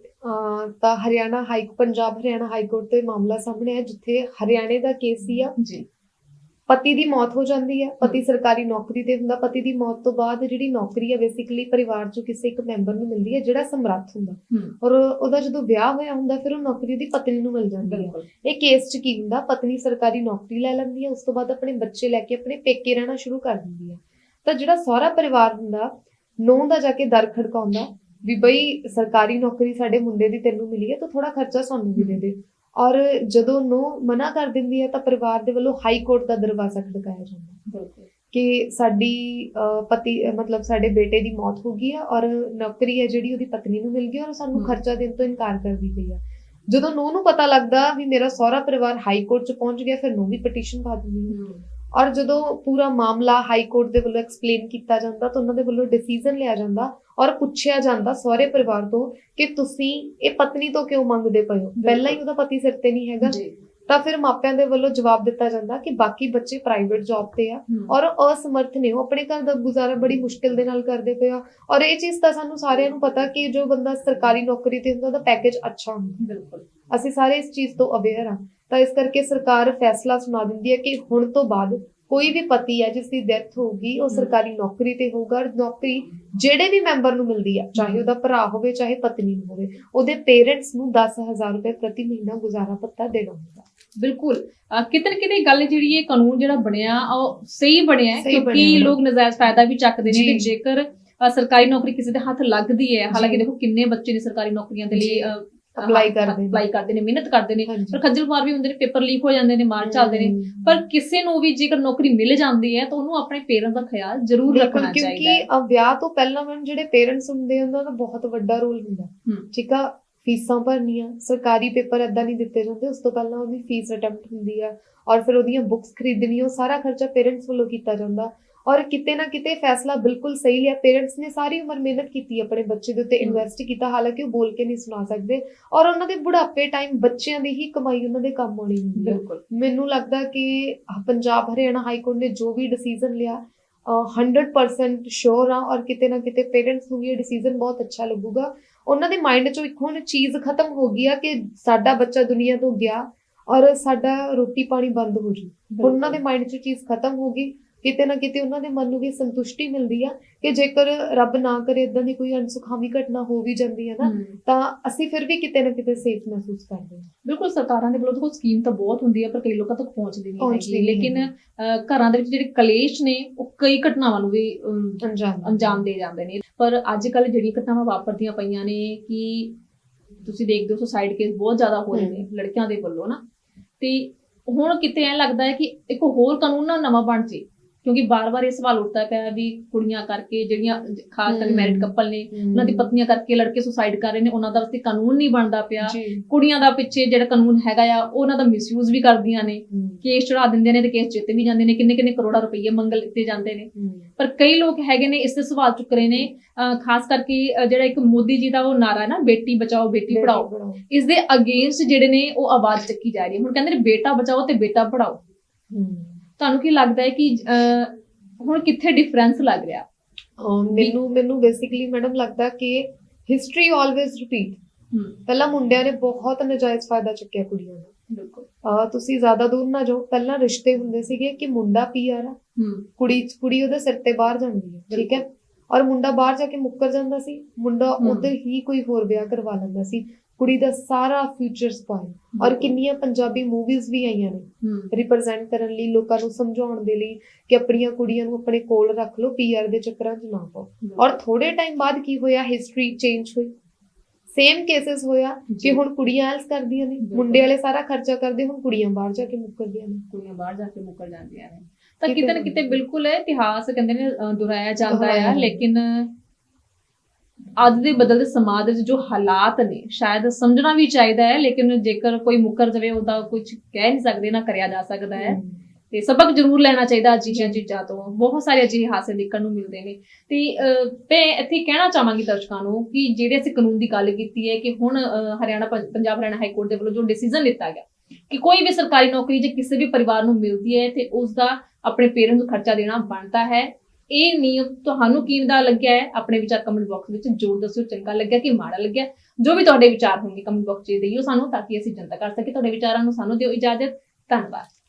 Haryana high Punjab Haryana high court ਤੋਂ ਇਹ ਮਾਮਲਾ ਸਾਹਮਣੇ ਹੈ ਜਿੱਥੇ ਹਰਿਆਣੇ ਦਾ ਕੇਸ ਸੀ ਆ। ਜੀ। ਪਤੀ ਦੀ ਮੌਤ ਹੋ ਜਾਂਦੀ ਹੈ ਪਤੀ ਸਰਕਾਰੀ ਨੌਕਰੀ ਤੇ ਹੁੰਦਾ ਪਤੀ ਦੀ ਮੌਤ ਤੋਂ ਬਾਅਦ ਜਿਹੜੀ ਨੌਕਰੀ ਹੈ ਬੇਸਿਕਲੀ ਪਰਿਵਾਰ ਚੋਂ ਕਿਸੇ ਇੱਕ ਮੈਂਬਰ ਨੂੰ ਮਿਲਦੀ ਹੈ ਜਿਹੜਾ ਸਮਰੱਥ ਹੁੰਦਾ। ਔਰ ਉਹਦਾ ਜਦੋਂ ਵਿਆਹ ਹੋਇਆ ਹੁੰਦਾ ਫਿਰ ਉਹ ਨੌਕਰੀ ਦੀ ਪਤਨੀ ਨੂੰ ਮਿਲ ਜਾਂਦੀ ਹੈ। ਇਹ ਕੇਸ 'ਚ ਕੀ ਹੁੰਦਾ? ਪਤਨੀ ਸਰਕਾਰੀ ਨੌਕਰੀ ਲੈ ਲੈਂਦੀ ਹੈ ਉਸ ਤੋਂ ਬਾਅਦ ਆਪਣੇ ਬੱਚੇ ਲੈ ਕੇ ਆਪਣੇ ਪੇਕੇ ਰਹਿਣਾ ਸ਼ੁਰੂ ਕਰ ਦਿੰਦੀ ਹੈ। ਤਾਂ ਜਿਹੜਾ ਸਹੁਰਾ ਪਰਿਵਾਰ ਹੁੰਦਾ ਨੂੰਹ ਦਾ ਜਾ ਕੇ ਦਰ ਖੜਕਾਉਂਦਾ ਵੀ ਬਈ ਸਰਕਾਰੀ ਨੌਕਰੀ ਸਾਡੇ ਮੁੰਡੇ ਦੀ ਤੈਨੂੰ ਮਿਲੀ ਹੈ ਤਾਂ ਥੋੜਾ ਖਰਚਾ ਸਾਨੂੰ ਵੀ ਦੇ ਦੇ। ਔਰ ਜਦੋਂ ਨੂੰਹ ਮਨਾ ਕਰ ਦਿੰਦੀ ਹੈ ਤਾਂ ਪਰਿਵਾਰ ਦੇ ਵੱਲੋਂ ਹਾਈ ਕੋਰਟ ਦਾ ਦਰਵਾਜ਼ਾ ਖੜਕਾਇਆ ਜਾਂਦਾ ਬਿਲਕੁਲ। ਕਿ ਸਾਡੀ ਪਤੀ ਮਤਲਬ ਸਾਡੇ ਬੇਟੇ ਦੀ ਮੌਤ ਹੋ ਗਈ ਹੈ ਔਰ ਨੌਕਰੀ ਹੈ ਜਿਹੜੀ ਉਹਦੀ ਪਤਨੀ ਨੂੰ ਮਿਲ ਗਈ ਔਰ ਸਾਨੂੰ। ਖਰਚਾ ਦੇਣ ਤੋਂ ਇਨਕਾਰ ਕਰਦੀ ਪਈ ਹੈ। ਜਦੋਂ ਨੂੰ ਨੂੰ ਪਤਾ ਲੱਗਦਾ ਵੀ ਮੇਰਾ ਸਹੁਰਾ ਪਰਿਵਾਰ ਹਾਈ ਕੋਰਟ 'ਚ ਪਹੁੰਚ ਗਿਆ ਫਿਰ ਨੂੰ ਵੀ ਪਟੀਸ਼ਨ ਪਾ ਦਿੰਦੀ ਹੈ। ਔਰ ਜਦੋਂ ਪੂਰਾ ਮਾਮਲਾ ਹਾਈ ਕੋਰਟ ਦੇ ਵੱਲੋਂ ਐਕਸਪਲੇਨ ਕੀਤਾ ਜਾਂਦਾ ਤਾਂ ਉਹਨਾਂ ਦੇ ਵੱਲੋਂ ਡਿਸੀਜਨ ਲਿਆ ਜਾਂਦਾ ਔਰ ਪੁੱਛਿਆ ਜਾਂਦਾ ਸਹੁਰੇ ਪਰਿਵਾਰ ਤੋਂ ਕਿ ਤੁਸੀਂ ਇਹ ਪਤਨੀ ਤੋਂ ਕਿਉਂ ਮੰਗਦੇ ਪਏ ਹੋ? ਪਹਿਲਾਂ ਹੀ ਉਹਦਾ ਪਤੀ ਸਿਰ ਤੇ ਨਹੀਂ ਹੈਗਾ। ਜੀ। ਤਾਂ ਫਿਰ ਮਾਪਿਆਂ ਦੇ ਵੱਲੋਂ ਜਵਾਬ ਦਿੱਤਾ ਜਾਂਦਾ ਕਿ ਬਾਕੀ ਬੱਚੇ ਪ੍ਰਾਈਵੇਟ ਜੌਬ ਤੇ ਆ ਔਰ ਅਸਮਰਥ ਨੇ ਉਹ ਆਪਣੇ ਘਰ ਦਾ ਗੁਜ਼ਾਰਾ ਬੜੀ ਮੁਸ਼ਕਿਲ ਦੇ ਨਾਲ ਕਰਦੇ ਪਏ ਆ। ਔਰ ਇਹ ਚੀਜ਼ ਤਾਂ ਸਾਨੂੰ ਸਾਰਿਆਂ ਨੂੰ ਪਤਾ ਕਿ ਜੋ ਬੰਦਾ ਸਰਕਾਰੀ ਨੌਕਰੀ ਤੇ ਹੁੰਦਾ ਉਹਦਾ ਪੈਕੇਜ ਅੱਛਾ ਹੁੰਦਾ। ਬਿਲਕੁਲ। ਅਸੀਂ ਸਾਰੇ ਇਸ ਚੀਜ਼ ਤੋਂ ਅਵੇਅਰ ਹਾਂ ਤਾਂ ਇਸ ਕਰਕੇ ਸਰਕਾਰ ਫੈਸਲਾ ਸੁਣਾ ਦਿੰਦੀ ਹੈ ਕਿ ਹੁਣ ਤੋਂ ਬਾਅਦ ਕੋਈ ਵੀ ਪਤੀ ਹੈ ਜਿਸ ਦੀ ਡੈਥ ਹੋਊਗੀ ਉਹ। ਸਰਕਾਰੀ ਨੌਕਰੀ ਤੇ ਹੋਊਗਾ ਨੌਕਰੀ ਜਿਹੜੇ ਵੀ ਮੈਂਬਰ ਨੂੰ ਮਿਲਦੀ ਹੈ ਚਾਹੇ ਉਹਦਾ ਭਰਾ ਹੋਵੇ ਚਾਹੇ ਪਤਨੀ ਹੋਵੇ ਉਹਦੇ ਪੇਰੈਂਟਸ ਨੂੰ 10000 ਰੁਪਏ ਪ੍ਰਤੀ ਮਹੀਨਾ ਗੁਜ਼ਾਰਾ ਭੱਤਾ ਦੇਣਾ ਹੁੰਦਾ। ਬਿਲਕੁਲ ਕਿਤੇ ਨਾ ਕਿਤੇ ਗੱਲ ਜਿਹੜੀ ਇਹ ਕਾਨੂੰਨ ਜਿਹੜਾ ਬਣਿਆ ਉਹ ਸਹੀ ਬਣਿਆ ਕਿਉਂਕਿ। ਲੋਕ ਨਜਾਇਜ਼ ਫਾਇਦਾ ਵੀ ਚੱਕਦੇ ਨੇ। ਤੇ ਜੇਕਰ ਸਰਕਾਰੀ ਨੌਕਰੀ ਕਿਸੇ ਦੇ ਹੱਥ ਲੱਗਦੀ ਹੈ ਹਾਲਾਂਕਿ। ਦੇਖੋ ਕਿੰਨੇ ਬੱਚੇ ਨੇ ਸਰਕਾਰੀ ਨੌਕਰੀਆਂ ਦੇ ਲਈ ਕਰਦੇ ਨੇ। ਅਪਲਾਈ ਕਰਦੇ ਨੇ ਮਿਹਨਤ ਕਰਦੇ ਨੇ ਪਰ ਖੱਜਲ ਖੁਆਰ ਵੀ ਹੁੰਦੇ ਨੇ ਪੇਪਰ ਲੀਕ ਹੋ ਜਾਂਦੇ ਨੇ ਮਾਰ ਚੱਲਦੇ ਨੇ। ਪਰ ਕਿਸੇ ਨੂੰ ਵੀ ਜੇਕਰ ਨੌਕਰੀ ਮਿਲ ਜਾਂਦੀ ਹੈ ਤਾਂ ਉਹਨੂੰ ਆਪਣੇ ਪੇਰੈਂਟਸ ਦਾ ਖਿਆਲ ਜ਼ਰੂਰ ਰੱਖਣਾ ਚਾਹੀਦਾ ਕਿਉਂਕਿ ਵਿਆਹ ਤੋਂ ਪਹਿਲਾਂ ਮੈਮ ਜਿਹੜੇ ਪੇਰੈਂਟਸ ਹੁੰਦੇ ਉਹਨਾਂ ਦਾ ਬਹੁਤ ਵੱਡਾ ਰੋਲ ਹੁੰਦਾ। ਠੀਕ ਆ ਫੀਸਾਂ ਭਰਨੀਆਂ ਸਰਕਾਰੀ ਪੇਪਰ ਏਦਾਂ ਨਹੀਂ ਦਿੱਤੇ ਜਾਂਦੇ ਉਸ ਤੋਂ ਪਹਿਲਾਂ ਉਹਦੀ ਫੀਸ ਅਟੈਂਪਟ ਹੁੰਦੀ ਆ ਔਰ ਫਿਰ ਉਹਦੀਆਂ ਬੁੱਕਸ ਖਰੀਦਣੀਆਂ ਉਹ ਸਾਰਾ ਖਰਚਾ ਪੇਰੈਂਟਸ ਵੱਲੋਂ ਕੀਤਾ ਜਾਂਦਾ ਔਰ ਕਿਤੇ ਨਾ ਕਿਤੇ ਫੈਸਲਾ ਬਿਲਕੁਲ ਸਹੀ ਲਿਆ ਪੇਰੈਂਟਸ ਨੇ ਸਾਰੀ ਉਮਰ ਮਿਹਨਤ ਕੀਤੀ ਆਪਣੇ ਬੱਚੇ ਦੇ ਉੱਤੇ। ਇਨਵੈਸਟ ਕੀਤਾ ਹਾਲਾਂਕਿ ਉਹ ਬੋਲ ਕੇ ਨਹੀਂ ਸੁਣਾ ਸਕਦੇ ਔਰ ਉਹਨਾਂ ਦੇ ਬੁਢਾਪੇ ਟਾਈਮ ਬੱਚਿਆਂ ਦੀ ਹੀ ਕਮਾਈ ਉਹਨਾਂ ਦੇ ਕੰਮ ਆਉਣੀ ਹੁੰਦੀ ਹੈ ਬਿਲਕੁਲ ਮੈਨੂੰ ਲੱਗਦਾ ਕਿ ਪੰਜਾਬ ਹਰਿਆਣਾ ਹਾਈ ਕੋਰਟ ਨੇ ਜੋ ਵੀ ਡਿਸੀਜਨ ਲਿਆ ਅਹ 100% ਸ਼ੋਰ ਆ ਔਰ ਕਿਤੇ ਨਾ ਕਿਤੇ ਪੇਰੈਂਟਸ ਨੂੰ ਵੀ ਇਹ ਡਿਸੀਜਨ ਬਹੁਤ ਅੱਛਾ ਲੱਗੂਗਾ ਉਹਨਾਂ ਦੇ ਮਾਈਂਡ 'ਚੋਂ ਇੱਕ ਹੁਣ ਚੀਜ਼ ਖਤਮ ਹੋ ਗਈ ਆ ਕਿ ਸਾਡਾ ਬੱਚਾ ਦੁਨੀਆ ਤੋਂ ਗਿਆ ਔਰ ਸਾਡਾ ਰੋਟੀ ਪਾਣੀ ਬੰਦ ਹੋ ਜੂ। ਹੁਣ ਉਹਨਾਂ ਦੇ ਮਾਈਂਡ 'ਚ ਚੀਜ਼ ਖਤਮ ਹੋ ਗਈ ਕਿਤੇ ਨਾ ਕਿਤੇ ਉਹਨਾਂ ਦੇ ਮਨ ਨੂੰ ਵੀ ਸੰਤੁਸ਼ਟੀ ਮਿਲਦੀ ਆ ਕਿ ਜੇਕਰ ਰੱਬ ਨਾ ਕਰੇ ਇਦਾਂ ਦੀ ਕੋਈ ਅਨਸੁਖਾਵੀ ਘਟਨਾ ਹੋ ਵੀ ਜਾਂਦੀ ਹੈ ਨਾ। ਤਾਂ ਅਸੀਂ ਫਿਰ ਵੀ ਕਿਤੇ ਨਾ ਕਿਤੇ ਸੇਫ ਮਹਿਸੂਸ ਕਰਦੇ ਹਾਂ। ਬਿਲਕੁਲ ਸਰਕਾਰਾਂ ਦੇ ਵੱਲੋਂ ਕੋਈ ਸਕੀਮ ਤਾਂ ਬਹੁਤ ਹੁੰਦੀ ਹੈ ਪਰ ਕਈ ਲੋਕਾਂ ਤੱਕ ਪਹੁੰਚਦੀ ਨਹੀਂ ਹੈਗੀ। ਲੇਕਿਨ ਘਰਾਂ ਦੇ ਵਿੱਚ ਜਿਹੜੇ ਕਲੇਸ਼ ਨੇ ਉਹ ਕਈ ਘਟਨਾਵਾਂ ਨੂੰ ਵੀ ਅੰਜਾਮ ਦੇ ਜਾਂਦੇ ਨੇ। ਪਰ ਅੱਜ ਕੱਲ ਜਿਹੜੀ ਘਟਨਾਵਾਂ ਵਾਪਰਦੀਆਂ ਪਈਆਂ ਨੇ ਕਿ ਤੁਸੀਂ ਦੇਖਦੇ ਹੋ ਸੁਸਾਈਡ ਕੇਸ ਬਹੁਤ ਜ਼ਿਆਦਾ ਹੋ ਰਹੇ ਨੇ ਲੜਕਿਆਂ ਦੇ ਵੱਲੋਂ ਨਾ। ਤੇ ਹੁਣ ਕਿਤੇ ਐ ਲੱਗਦਾ ਹੈ ਕਿ ਇੱਕ ਹੋਰ ਕਾਨੂੰਨ ਨਾ ਨਵਾਂ ਬਣ ਜੇ। ਕਿਉਂਕਿ ਬਾਰ-ਬਾਰ ਇਹ ਸਵਾਲ ਉੱਠਦਾ ਪਿਆ ਵੀ ਕੁੜੀਆਂ ਕਰਕੇ ਜਿਹੜੀਆਂ ਖਾਸ ਕਰਕੇ। ਮੈਰਿਡ ਕਪਲ ਨੇ ਉਹਨਾਂ ਦੀ ਪਤਨੀਆਂ ਕਰਕੇ ਲੜਕੇ ਸੁਸਾਈਡ ਕਰ ਰਹੇ ਨੇ ਉਹਨਾਂ ਦਾ ਵਾਸਤੇ ਕਾਨੂੰਨ ਨਹੀਂ ਬਣਦਾ ਪਿਆ। ਕੁੜੀਆਂ ਦਾ ਪਿੱਛੇ ਜਿਹੜਾ ਕਾਨੂੰਨ ਹੈਗਾ ਆ ਉਹਨਾਂ ਦਾ ਮਿਸਯੂਜ਼ ਵੀ ਕਰਦੀਆਂ ਨੇ। ਕੇਸ ਚੜਾ ਦਿੰਦੇ ਨੇ ਤੇ ਕੇਸ ਜਿੱਤ ਵੀ ਜਾਂਦੇ ਨੇ ਕਿੰਨੇ ਕਿੰਨੇ ਕਰੋੜਾਂ ਰੁਪਏ ਮੰਗ ਲਿੱਤੇ ਜਾਂਦੇ ਨੇ। ਪਰ ਕਈ ਲੋਕ ਹੈਗੇ ਨੇ ਇਸ ਤੇ ਸਵਾਲ ਚੁੱਕ ਰਹੇ ਨੇ ਖਾਸ ਕਰਕੇ ਜਿਹੜਾ ਇੱਕ ਮੋਦੀ ਜੀ ਦਾ ਉਹ ਨਾਰਾ ਹੈ ਨਾ ਬੇਟੀ ਬਚਾਓ ਬੇਟੀ ਪੜਾਓ। ਇਸ ਦੇ ਅਗੇਂਸਟ ਜਿਹੜੇ ਨੇ ਉਹ ਆਵਾਜ਼ ਚੱਕੀ ਜਾ ਰਹੀ ਹੈ। ਹੁਣ ਕਹਿੰਦੇ ਨੇ ਬੇਟਾ ਬਚਾਓ ਤੇ ਬੇਟਾ ਪੜਾਓ ਤੁਹਾਨੂੰ ਕੀ ਲੱਗਦਾ ਹੈ ਕਿ ਹੁਣ ਕਿੱਥੇ ਡਿਫਰੈਂਸ ਲੱਗ ਰਿਹਾ? ਮੈਨੂੰ ਮੈਨੂੰ ਬੇਸਿਕਲੀ ਮੈਡਮ ਲੱਗਦਾ ਕਿ ਹਿਸਟਰੀ ਆਲਵੇਜ਼ ਰਿਪੀਟ ਪਹਿਲਾਂ ਮੁੰਡਿਆਂ ਨੇ ਬਹੁਤ ਨਜਾਇਜ਼ ਫਾਇਦਾ ਚੁੱਕਿਆ ਕੁੜੀਆਂ ਦਾ। ਬਿਲਕੁਲ। ਤੁਸੀਂ ਜ਼ਿਆਦਾ ਦੂਰ ਨਾ ਜਾਓ। ਪਹਿਲਾਂ ਰਿਸ਼ਤੇ ਹੁੰਦੇ ਸੀਗੇ ਕਿ ਮੁੰਡਾ ਪੀਆਰ ਆ। ਕੁੜੀ ਕੁੜੀ ਉਹਦੇ ਸਿਰ ਤੇ ਬਾਹਰ ਜਾਂਦੀ ਹੈ ਠੀਕ ਹੈ? ਔਰ ਮੁੰਡਾ ਬਾਹਰ ਜਾ ਕੇ ਮੁੱਕਰ ਜਾਂਦਾ ਸੀ। ਮੁੰਡਾ। ਉਧਰ ਹੀ ਕੋਈ ਹੋਰ ਵਿਆਹ ਕਰਵਾ ਲੈਂਦਾ ਸੀ। ਕੁੜੀ ਦਾ ਸਾਰਾ ਫਿਊਚਰ ਸਪਾਇਲ ਔਰ ਕਿੰਨੀਆਂ ਪੰਜਾਬੀ ਮੂਵੀਜ਼ ਵੀ ਆਈਆਂ ਨੇ। ਰਿਪਰੈਜ਼ੈਂਟ ਕਰਨ ਲਈ ਲੋਕਾਂ ਨੂੰ ਸਮਝਾਉਣ ਦੇ ਲਈ ਕਿ ਆਪਣੀਆਂ ਕੁੜੀਆਂ ਨੂੰ ਆਪਣੇ ਕੋਲ ਰੱਖ ਲਓ ਪੀਆਰ ਦੇ ਚੱਕਰਾਂ 'ਚ ਨਾ ਪਾਓ। ਔਰ ਥੋੜੇ ਟਾਈਮ ਬਾਅਦ ਕੀ ਹੋਇਆ? ਹਿਸਟਰੀ ਚੇਂਜ ਹੋਈ। ਸੇਮ ਕੇसेस ਹੋਇਆ ਜੀ। ਕਿ ਹੁਣ ਕੁੜੀਆਂ ਐਲਸ ਕਰਦੀਆਂ ਨੇ। ਮੁੰਡੇ ਵਾਲੇ ਸਾਰਾ ਖਰਚਾ ਕਰਦੇ ਹੁਣ ਕੁੜੀਆਂ ਬਾਹਰ ਜਾ ਕੇ ਮੁੱਕਰਦੀਆਂ ਨੇ। ਕੁੜੀਆਂ ਬਾਹਰ ਜਾ ਕੇ ਮੁੱਕਰ ਜਾਂਦੀਆਂ ਨੇ। ਤਾਂ ਕਿਤੇ ਨਾ ਕਿਤੇ। ਬਿਲਕੁਲ ਇਤਿਹਾਸ ਕਹਿੰਦੇ ਨੇ ਦੁਹਰਾਇਆ ਜਾਂਦਾ ਆ। ਲੇਕਿਨ ਅੱਜ ਦੇ ਬਦਲਦੇ ਸਮਾਜ ਵਿੱਚ ਜੋ ਹਾਲਾਤ ਨੇ ਸ਼ਾਇਦ ਸਮਝਣਾ ਵੀ ਚਾਹੀਦਾ ਹੈ ਲੇਕਿਨ ਜੇਕਰ ਕੋਈ ਮੁੱਕਰ ਜਾਵੇ ਉਹਦਾ ਕੁਝ ਕਹਿ ਨਹੀਂ ਸਕਦੇ ਨਾ ਕਰਿਆ ਜਾ ਸਕਦਾ ਹੈ। ਤੇ ਸਬਕ ਜ਼ਰੂਰ ਲੈਣਾ ਚਾਹੀਦਾ ਅਜਿਹੀਆਂ ਚੀਜ਼ਾਂ ਤੋਂ। ਬਹੁਤ ਸਾਰੇ ਅਜਿਹੇ ਹਾਸੇ ਦੇਖਣ ਨੂੰ ਮਿਲਦੇ ਨੇ। ਤੇ ਮੈਂ ਇੱਥੇ ਕਹਿਣਾ ਚਾਹਾਂਗੀ ਦਰਸ਼ਕਾਂ ਨੂੰ ਕਿ ਜਿਹੜੇ ਅਸੀਂ ਕਾਨੂੰਨ ਦੀ ਗੱਲ ਕੀਤੀ ਹੈ ਕਿ ਹੁਣ ਹਰਿਆਣਾ ਪੰਜਾਬ ਹਰਿਆਣਾ ਹਾਈ ਕੋਰਟ ਦੇ ਵੱਲੋਂ ਜੋ ਡਿਸੀਜਨ ਲਿੱਤਾ ਗਿਆ ਕਿ ਕੋਈ ਵੀ ਸਰਕਾਰੀ ਨੌਕਰੀ ਜੇ ਕਿਸੇ ਵੀ ਪਰਿਵਾਰ ਨੂੰ ਮਿਲਦੀ ਹੈ ਤੇ ਉਸ ਦਾ ਆਪਣੇ ਪੇਰੈਂਟਸ ਨੂੰ ਖਰਚਾ ਦੇਣਾ ਬਣਦਾ ਹੈ। ਇਹ ਨਿਯਮ ਤੁਹਾਨੂੰ ਕਿਵੇਂ ਲੱਗਿਆ ਹੈ? ਆਪਣੇ ਵਿਚਾਰ ਕਮੈਂਟ ਬਾਕਸ ਵਿੱਚ ਜ਼ਰੂਰ ਦੱਸਿਓ, ਚੰਗਾ ਲੱਗਿਆ ਕਿ ਮਾੜਾ ਲੱਗਿਆ? ਜੋ ਵੀ ਤੁਹਾਡੇ ਵਿਚਾਰ ਹੋਣਗੇ ਕਮੈਂਟ ਬਾਕਸ 'ਚ ਦੇਈਓ ਸਾਨੂੰ, ਤਾਂ ਕਿ ਅਸੀਂ ਜਨਤਾ ਕਰ ਸਕੀਏ। ਤੁਹਾਡੇ ਵਿਚਾਰਾਂ ਨੂੰ ਸਾਨੂੰ ਦਿਓ ਇਜਾਜ਼ਤ। ਧੰਨਵਾਦ।